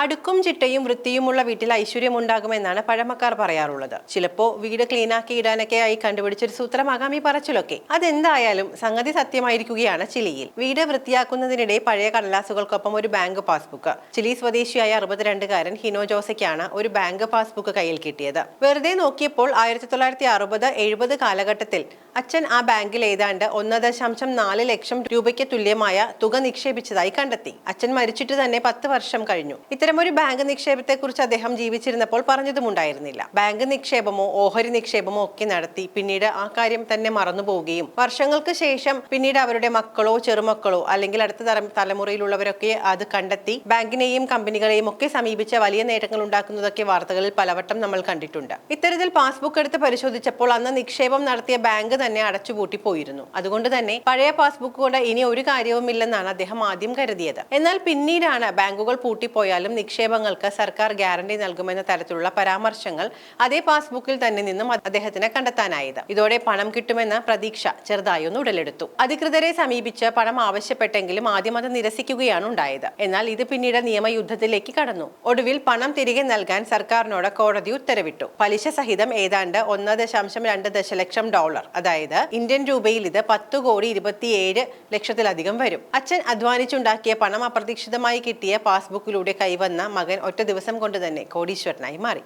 അടുക്കും ചിട്ടയും വൃത്തിയുമുള്ള വീട്ടിൽ ഐശ്വര്യം ഉണ്ടാകുമെന്നാണ് പഴമക്കാർ പറയാറുള്ളത്. ചിലപ്പോ വീട് ക്ലീനാക്കി ഇടാനൊക്കെ ആയി കണ്ടുപിടിച്ചൊരു സൂത്രമാകാം ഈ പറച്ചിലൊക്കെ. അതെന്തായാലും സംഗതി സത്യമായിരിക്കുകയാണ് ചിലിയിൽ. വീട് വൃത്തിയാക്കുന്നതിനിടെ പഴയ കടലാസുകൾക്കൊപ്പം ഒരു ബാങ്ക് പാസ്ബുക്ക്. ചിലി സ്വദേശിയായ അറുപത്തിരണ്ടുകാരൻ ഹിനോ ജോസയ്ക്കാണ് ഒരു ബാങ്ക് പാസ്ബുക്ക് കയ്യിൽ കിട്ടിയത്. വെറുതെ നോക്കിയപ്പോൾ ആയിരത്തി തൊള്ളായിരത്തി അറുപത് എഴുപത് കാലഘട്ടത്തിൽ അച്ഛൻ ആ ബാങ്കിൽ ഏതാണ്ട് ഒന്ന് ദശാംശം നാല് ലക്ഷം രൂപയ്ക്ക് തുല്യമായ തുക നിക്ഷേപിച്ചതായി കണ്ടെത്തി. അച്ഛൻ മരിച്ചിട്ട് തന്നെ പത്ത് വർഷം കഴിഞ്ഞു. ഇത്തരമൊരു ബാങ്ക് നിക്ഷേപത്തെക്കുറിച്ച് അദ്ദേഹം ജീവിച്ചിരുന്നപ്പോൾ പറഞ്ഞതുമുണ്ടായിരുന്നില്ല. ബാങ്ക് നിക്ഷേപമോ ഓഹരി നിക്ഷേപമോ ഒക്കെ നടത്തി പിന്നീട് ആ കാര്യം തന്നെ മറന്നു പോവുകയും വർഷങ്ങൾക്ക് ശേഷം പിന്നീട് അവരുടെ മക്കളോ ചെറുമക്കളോ അല്ലെങ്കിൽ അടുത്ത തല- തലമുറയിലുള്ളവരൊക്കെ അത് കണ്ടെത്തി ബാങ്കിനെയും കമ്പനികളെയും ഒക്കെ സമീപിച്ച വലിയ നേട്ടങ്ങൾ ഉണ്ടാക്കുന്നതൊക്കെ വാർത്തകളിൽ പലവട്ടം നമ്മൾ കണ്ടിട്ടുണ്ട്. ഇത്തരത്തിൽ പാസ്ബുക്ക് എടുത്ത് പരിശോധിച്ചപ്പോൾ അന്ന് നിക്ഷേപം നടത്തിയ ബാങ്ക് തന്നെ അടച്ചുപൂട്ടി പോയിരുന്നു. അതുകൊണ്ട് തന്നെ പഴയ പാസ്ബുക്ക് കൊണ്ട് ഇനി ഒരു കാര്യവുമില്ലെന്നാണ് അദ്ദേഹം ആദ്യം കരുതിയത്. എന്നാൽ പിന്നീടാണ് ബാങ്കുകൾ പൂട്ടിപ്പോയാലും നിക്ഷേപങ്ങൾക്ക് സർക്കാർ ഗ്യാരണ്ടി നൽകുമെന്ന തരത്തിലുള്ള പരാമർശങ്ങൾ അതേ പാസ്ബുക്കിൽ തന്നെ നിന്നും അദ്ദേഹത്തിന് കണ്ടെത്താനായത്. ഇതോടെ പണം കിട്ടുമെന്ന പ്രതീക്ഷ ചെറുതായി ഒന്ന് ഉടലെടുത്തു. അധികൃതരെ സമീപിച്ച് പണം ആവശ്യപ്പെട്ടെങ്കിലും ആദ്യം അത് നിരസിക്കുകയാണ് ഉണ്ടായത്. എന്നാൽ ഇത് പിന്നീട് നിയമയുദ്ധത്തിലേക്ക് കടന്നു. ഒടുവിൽ പണം തിരികെ നൽകാൻ സർക്കാരിനോട് കോടതി ഉത്തരവിട്ടു. പലിശ സഹിതം ഏതാണ്ട് ഒന്ന് ദശാംശം രണ്ട് ദശലക്ഷം ഡോളർ അതായത് ഇന്ത്യൻ രൂപയിൽ ഇത് പത്ത് കോടി ഇരുപത്തിയേഴ് ലക്ഷത്തിലധികം വരും. അച്ഛൻ അധ്വാനിച്ചുണ്ടാക്കിയ പണം അപ്രതീക്ഷിതമായി കിട്ടിയ പാസ്ബുക്കിലൂടെ കൈവന്ന മകൻ ഒറ്റ ദിവസം കൊണ്ട് തന്നെ കോടീശ്വരനായി മാറി.